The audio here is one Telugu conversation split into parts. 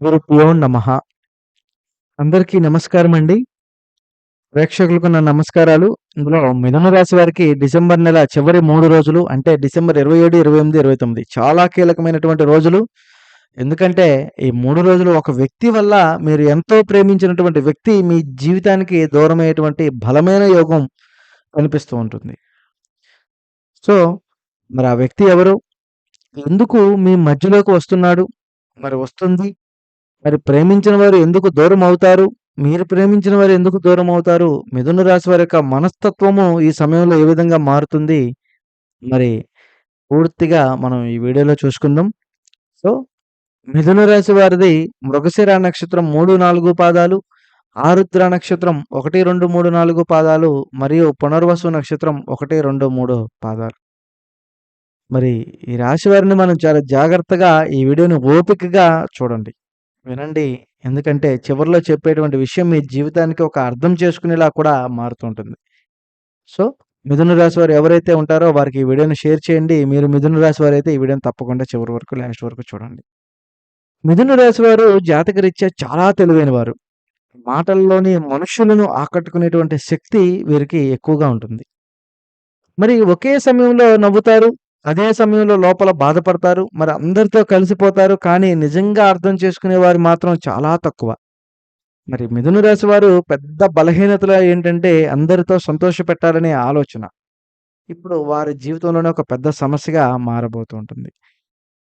గురుభ్యో నమ. అందరికీ నమస్కారం అండి ప్రేక్షకులకు నా నమస్కారాలు. ఇందులో మిథున రాశి వారికి డిసెంబర్ నెల చివరి మూడు రోజులు అంటే డిసెంబర్ ఇరవై ఏడు ఇరవై ఎనిమిది ఇరవై తొమ్మిది చాలా కీలకమైనటువంటి రోజులు. ఎందుకంటే ఈ మూడు రోజులు ఒక వ్యక్తి వల్ల మీరు ఎంతో ప్రేమించినటువంటి వ్యక్తి మీ జీవితానికి దూరమయ్యేటువంటి బలమైన యోగం కనిపిస్తూ ఉంటుంది. సో మరి ఆ వ్యక్తి ఎవరు? ఎందుకు మీ మధ్యలోకి వస్తున్నాడు? మరి వస్తుంది మరి ప్రేమించిన వారు ఎందుకు దూరం అవుతారు? మీరు ప్రేమించిన వారు ఎందుకు దూరం అవుతారు? మిథున రాశి వారి యొక్క మనస్తత్వము ఈ సమయంలో ఏ విధంగా మారుతుంది? మరి పూర్తిగా మనం ఈ వీడియోలో చూసుకుందాం. సో మిథున రాశి వారిది మృగశిర నక్షత్రం మూడు నాలుగు పాదాలు ఆరుద్ర నక్షత్రం ఒకటి రెండు మూడు నాలుగు పాదాలు మరియు పునర్వసు నక్షత్రం ఒకటి రెండు మూడు పాదాలు. మరి ఈ రాశి వారిని మనం చాలా జాగ్రత్తగా ఈ వీడియోని ఓపికగా చూడండి. వినండి. ఎందుకంటే చివరిలో చెప్పేటువంటి విషయం మీ జీవితానికి ఒక అర్థం చేసుకునేలా కూడా మారుతుంటుంది. సో మిథున రాశి వారు ఎవరైతే ఉంటారో వారికి ఈ వీడియోని షేర్ చేయండి. మీరు మిథున రాశి వారు అయితే ఈ వీడియోని తప్పకుండా చివరి వరకు లాస్ట్ వరకు చూడండి. మిథున రాశి వారు జాతకరీత్యా చాలా తెలివైన వారు. మాటల్లోని మనుషులను ఆకట్టుకునేటువంటి శక్తి వీరికి ఎక్కువగా ఉంటుంది. మరి ఒకే సమయంలో నవ్వుతారు? అదే సమయంలో లోపల బాధపడతారు మరి అందరితో కలిసిపోతారు కానీ నిజంగా అర్థం చేసుకునే వారు మాత్రం చాలా తక్కువ. మరి మిథున రాశి వారు పెద్ద బలహీనతలు ఏంటంటే అందరితో సంతోష పెట్టాలనే ఆలోచన. ఇప్పుడు వారి జీవితంలోనే ఒక పెద్ద సమస్యగా మారబోతూ ఉంటుంది.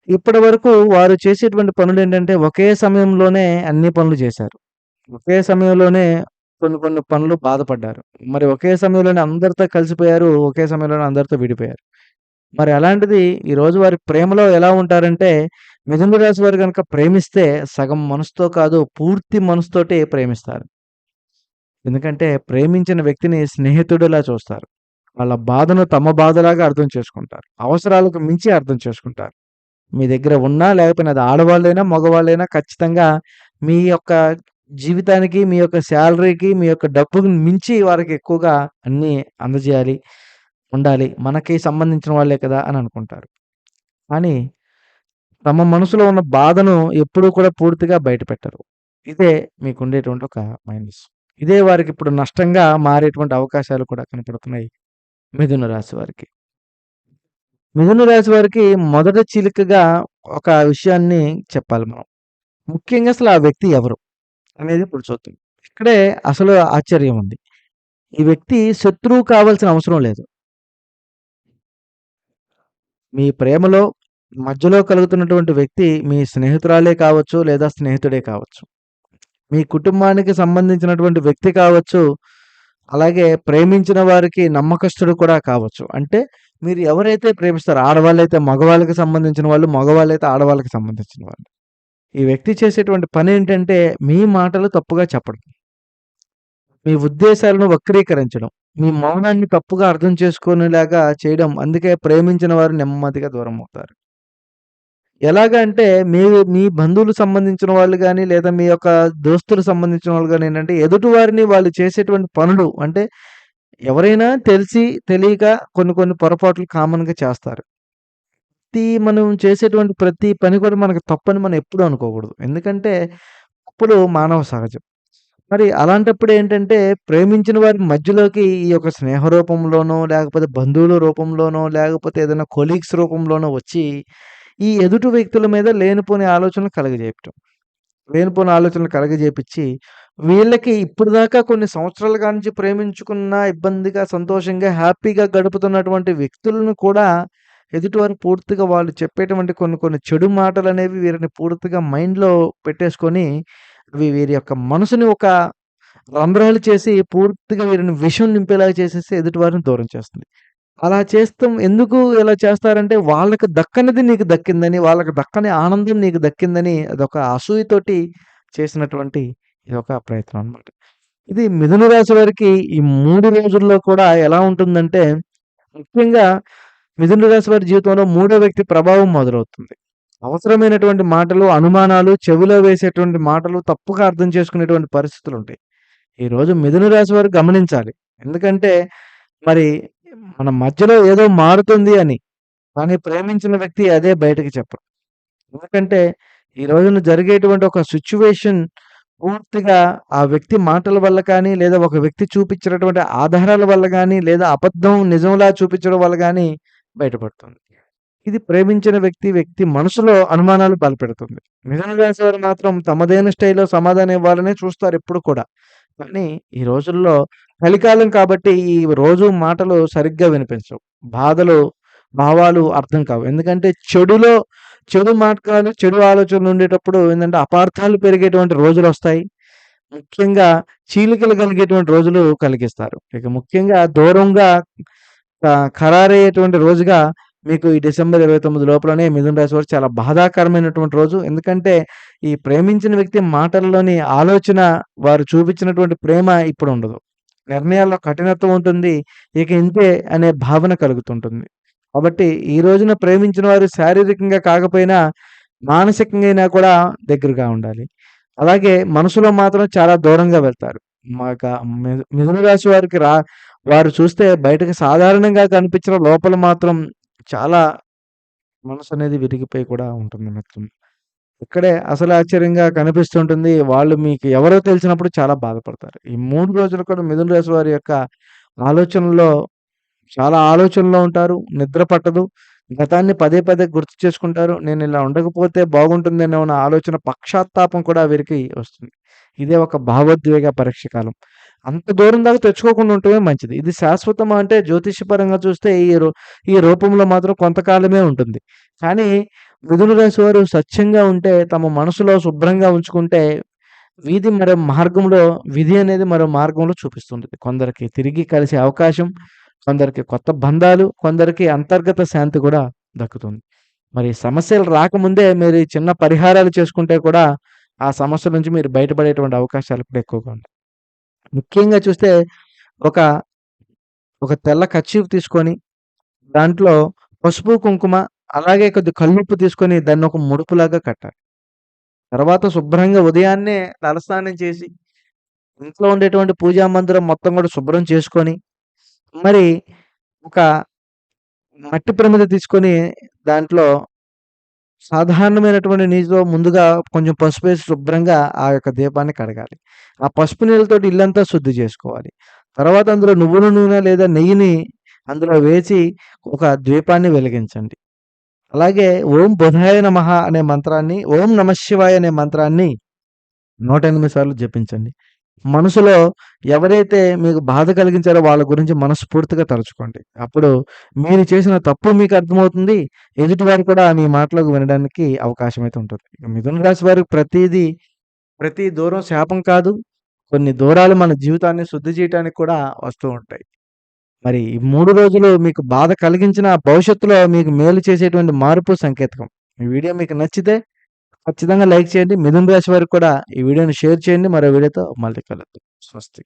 ఇప్పటి వరకు వారు చేసేటువంటి పనులు ఏంటంటే ఒకే సమయంలోనే అన్ని పనులు చేశారు. ఒకే సమయంలోనే కొన్ని కొన్ని పనులు బాధపడ్డారు. మరి ఒకే సమయంలోనే అందరితో కలిసిపోయారు ఒకే సమయంలోనే అందరితో విడిపోయారు. మరి అలాంటిది ఈరోజు వారి ప్రేమలో ఎలా ఉంటారంటే మిథున రాశి వారు కనుక ప్రేమిస్తే సగం మనసుతో కాదు పూర్తి మనసుతోటి ప్రేమిస్తారు. ఎందుకంటే ప్రేమించిన వ్యక్తిని స్నేహితుడిలా చూస్తారు. వాళ్ళ బాధను తమ బాధలాగా అర్థం చేసుకుంటారు. అవసరాలకు మించి అర్థం చేసుకుంటారు. మీ దగ్గర ఉన్నా లేకపోయినా అది ఆడవాళ్ళైనా మగవాళ్ళైనా ఖచ్చితంగా మీ యొక్క జీవితానికి మీ యొక్క శాలరీకి మీ యొక్క డబ్బుకి మించి వారికి ఎక్కువగా అన్నీ అందజేయాలి. ఉండాలి. మనకి సంబంధించిన వాళ్ళే కదా అని అనుకుంటారు. కానీ తమ మనసులో ఉన్న బాధను ఎప్పుడూ కూడా పూర్తిగా బయటపెట్టరు. ఇదే మీకు ఉండేటువంటి ఒక మైనస్. ఇదే వారికి ఇప్పుడు నష్టంగా మారేటువంటి అవకాశాలు కూడా కనపడుతున్నాయి మిథున రాశి వారికి. మిథున రాశి వారికి మొదట చిలుకగా ఒక విషయాన్ని చెప్పాలి మనం. ముఖ్యంగా అసలు ఆ వ్యక్తి ఎవరు అనేది ఇప్పుడు చూద్దాం. ఇక్కడే అసలు ఆశ్చర్యం ఉంది. ఈ వ్యక్తి శత్రువు కావాల్సిన అవసరం లేదు. మీ ప్రేమలో మధ్యలో కలుగుతున్నటువంటి వ్యక్తి మీ స్నేహితురాలే కావచ్చు లేదా స్నేహితుడే కావచ్చు. మీ కుటుంబానికి సంబంధించినటువంటి వ్యక్తి కావచ్చు అలాగే ప్రేమించిన వారికి నమ్మకస్తుడు కూడా కావచ్చు. అంటే మీరు ఎవరైతే ప్రేమిస్తారో ఆడవాళ్ళైతే మగవాళ్ళకి సంబంధించిన వాళ్ళు మగవాళ్ళైతే ఆడవాళ్ళకి సంబంధించిన వాళ్ళు. ఈ వ్యక్తి చేసేటువంటి పని ఏంటంటే మీ మాటలు తప్పుగా చెప్పడం. మీ ఉద్దేశాలను వక్రీకరించడం. మీ మౌనాన్ని తప్పుగా అర్థం చేసుకునేలాగా చేయడం అందుకే ప్రేమించిన వారు నెమ్మదిగా దూరం అవుతారు ఎలాగా అంటే మీ మీ బంధువులు సంబంధించిన వాళ్ళు కానీ లేదా మీ యొక్క దోస్తులు సంబంధించిన వాళ్ళు కానీ ఏంటంటే ఎదుటి వారిని వాళ్ళు చేసేటువంటి పనులు అంటే ఎవరైనా తెలిసి తెలియక కొన్ని కొన్ని పొరపాట్లు కామన్గా చేస్తారు. ప్రతి మనం చేసేటువంటి ప్రతి పని కూడా మనకు తప్పని మనం ఎప్పుడూ అనుకోకూడదు. ఎందుకంటే తప్పులు మానవ సహజం. మరి అలాంటప్పుడు ఏంటంటే ప్రేమించిన వారి మధ్యలోకి ఈ యొక్క స్నేహ రూపంలోనో లేకపోతే బంధువుల రూపంలోనో లేకపోతే ఏదైనా కొలీగ్స్ రూపంలోనో వచ్చి ఈ ఎదుటి వ్యక్తుల మీద లేనిపోని ఆలోచనలు కలగజేయటం. లేనిపోని ఆలోచనలు కలగజేపించి వీళ్ళకి ఇప్పటిదాకా కొన్ని సంవత్సరాల నుంచి ప్రేమించుకున్న ఇబ్బందిగా సంతోషంగా హ్యాపీగా గడుపుతున్నటువంటి వ్యక్తులను కూడా ఎదుటివారు పూర్తిగా వాళ్ళు చెప్పేటువంటి కొన్ని కొన్ని చెడు మాటలు అనేవి వీరిని పూర్తిగా మైండ్లో పెట్టేసుకొని అవి వీరి యొక్క మనసుని ఒక రంధ్రాలు చేసి పూర్తిగా వీరిని విషం నింపేలాగా చేసేసి ఎదుటివారిని దూరం చేస్తుంది. అలా చేస్తాం ఎందుకు? ఇలా చేస్తారంటే వాళ్ళకి దక్కనిది నీకు దక్కిందని వాళ్ళకి దక్కని ఆనందం నీకు దక్కిందని అదొక అసూయతోటి చేసినటువంటి ఇది ఒక ప్రయత్నం అనమాట ఇది మిథున రాశి వారికి ఈ మూడు రోజుల్లో కూడా ఎలా ఉంటుందంటే ముఖ్యంగా మిథున రాశి వారి జీవితంలో మూడో వ్యక్తి ప్రభావం మొదలవుతుంది. అవసరమైనటువంటి మాటలు అనుమానాలు చెవిలో వేసేటువంటి మాటలు తప్పుగా అర్థం చేసుకునేటువంటి పరిస్థితులు ఉంటాయి. ఈ రోజు మిథున రాశి వారు గమనించాలి. ఎందుకంటే మరి మన మధ్యలో ఏదో మారుతుంది అని కానీ ప్రేమించిన వ్యక్తి అదే బయటకు చెప్పరు ఎందుకంటే ఈ రోజున జరిగేటువంటి ఒక సిచ్యువేషన్ పూర్తిగా ఆ వ్యక్తి మాటల వల్ల కానీ, లేదా ఒక వ్యక్తి చూపించినటువంటి ఆధారాల వల్ల కానీ లేదా అబద్ధం నిజంలా చూపించడం వల్ల కానీ బయటపడుతుంది. ఇది ప్రేమించిన వ్యక్తి, వ్యక్తి మనసులో అనుమానాలు బలపెడుతుంది. మిథున రాశి వారు మాత్రం తమదైన స్టైల్‌లో సమాధానం ఇవ్వాలనే చూస్తారు ఎప్పుడు కూడా. కానీ ఈ రోజుల్లో కలికాలం కాబట్టి ఈ రోజు మాటలు సరిగ్గా వినిపించవు. బాధలు, భావాలు అర్థం కావు. ఎందుకంటే చెడులో చెడు మాటకాలు, చెడు ఆలోచనలు ఉండేటప్పుడు ఏంటంటే అపార్థాలు పెరిగేటువంటి రోజులు వస్తాయి ముఖ్యంగా చీలికలు కలిగేటువంటి రోజులు కలిగిస్తారు. ఇక ముఖ్యంగా దూరంగా ఖరారయ్యేటువంటి రోజుగా మీకు ఈ డిసెంబర్ 29 లోపలనే మిథున రాశి వారు చాలా బాధాకరమైనటువంటి రోజు. ఎందుకంటే ఈ ప్రేమించిన వ్యక్తి మాటల్లోని ఆలోచన, వారు చూపించినటువంటి ప్రేమ ఇప్పుడు ఉండదు నిర్ణయాల్లో కఠినత్వం ఉంటుంది. ఇక ఇంతే అనే భావన కలుగుతుంటుంది. కాబట్టి ఈ రోజున ప్రేమించిన వారు శారీరకంగా కాకపోయినా, మానసికంగా అయినా కూడా దగ్గరగా ఉండాలి. అలాగే మనసులో మాత్రం చాలా దూరంగా వెళ్తారు. మాక మిథున రాశి వారికి రా వారు చూస్తే బయటకు సాధారణంగా కనిపించిన లోపల మాత్రం చాలా మనసనేది విరిగిపోయి కూడా ఉంటుంది మిత్రమా. ఇక్కడే అసలు ఆశ్చర్యంగా కనిపిస్తుంటుంది. వాళ్ళు మీకు ఎవరో తెలిసినప్పుడు చాలా బాధపడతారు. ఈ 3 రోజులు కూడా మిథున రాశి వారి యొక్క ఆలోచనల్లో చాలా ఆలోచనలో ఉంటారు. నిద్ర పట్టదు. గతాన్ని పదే పదే గుర్తు చేసుకుంటారు. నేను ఇలా ఉండకపోతే బాగుంటుందనే ఉన్న ఆలోచన పక్షాత్తాపం కూడా వీరికి వస్తుంది. ఇదే ఒక భావోద్వేగ పరీక్ష కాలం. అంత దూరం దాకా తెచ్చుకోకుండా ఉండటమే మంచిది. ఇది శాశ్వతం అంటే జ్యోతిష్యపరంగా చూస్తే ఈ రూ ఈ రూపంలో మాత్రం కొంతకాలమే ఉంటుంది. కానీ మిథున రాశి వారు సత్యంగా ఉంటే, తమ మనసులో శుభ్రంగా ఉంచుకుంటే, వీధి మరో మార్గంలో విధి అనేది మరో మార్గంలో చూపిస్తుంటది. కొందరికి తిరిగి కలిసే అవకాశం, కొందరికి కొత్త బంధాలు, కొందరికి అంతర్గత శాంతి కూడా దక్కుతుంది. మరి సమస్యలు రాకముందే మీరు ఈ చిన్న పరిహారాలు చేసుకుంటే కూడా, ఆ సమస్యల నుంచి మీరు బయటపడేటువంటి అవకాశాలు కూడా ఎక్కువగా ఉంటాయి ముఖ్యంగా చూస్తే ఒక, ఒక తెల్ల కర్చీఫ్ తీసుకొని, దాంట్లో పసుపు, కుంకుమ అలాగే కొద్ది కల్లుప్పు తీసుకొని దాన్ని ఒక ముడుపులాగా కట్టాలి. తర్వాత శుభ్రంగా ఉదయాన్నే తలస్నానం చేసి, ఇంట్లో ఉండేటువంటి పూజా మందిరం మొత్తం కూడా శుభ్రం చేసుకొని, మరి ఒక మట్టి ప్రమిద తీసుకొని దాంట్లో సాధారణమైనటువంటి నీటితో ముందుగా కొంచెం పసుపేసి శుభ్రంగా ఆ యొక్క దీపాన్ని కడగాలి. ఆ పసుపు నీళ్ళతో ఇల్లంతా శుద్ధి చేసుకోవాలి. తర్వాత అందులో నువ్వుల నూనె లేదా నెయ్యిని అందులో వేసి ఒక ద్వీపాన్ని వెలిగించండి. అలాగే ఓం బుధాయ నమః అనే మంత్రాన్ని, ఓం నమఃశివాయ అనే మంత్రాన్ని 108 సార్లు జపించండి. మనసులో ఎవరైతే మీకు బాధ కలిగించారో వాళ్ళ గురించి మనస్ఫూర్తిగా తలుచుకోండి. అప్పుడు మీరు చేసిన తప్పు మీకు అర్థమవుతుంది. ఎదుటివారు కూడా మీ మాటలకు వినడానికి అవకాశం అయితే ఉంటుంది. మిథున రాశి వారికి ప్రతిదీ ప్రతి దూరం శాపం కాదు. కొన్ని దూరాలు మన జీవితాన్ని శుద్ధి చేయటానికి కూడా వస్తూ ఉంటాయి. మరి ఈ మూడు రోజులు మీకు బాధ కలిగించిన భవిష్యత్తులో మీకు మేలు చేసేటువంటి మార్పు సంకేతకం. ఈ వీడియో మీకు నచ్చితే ఖచ్చితంగా లైక్ చేయండి. మిథున్ రాశి వారికి కూడా ఈ వీడియోని షేర్ చేయండి. మరో వీడియోతో మళ్ళీ కలుద్దాం. స్వస్తి.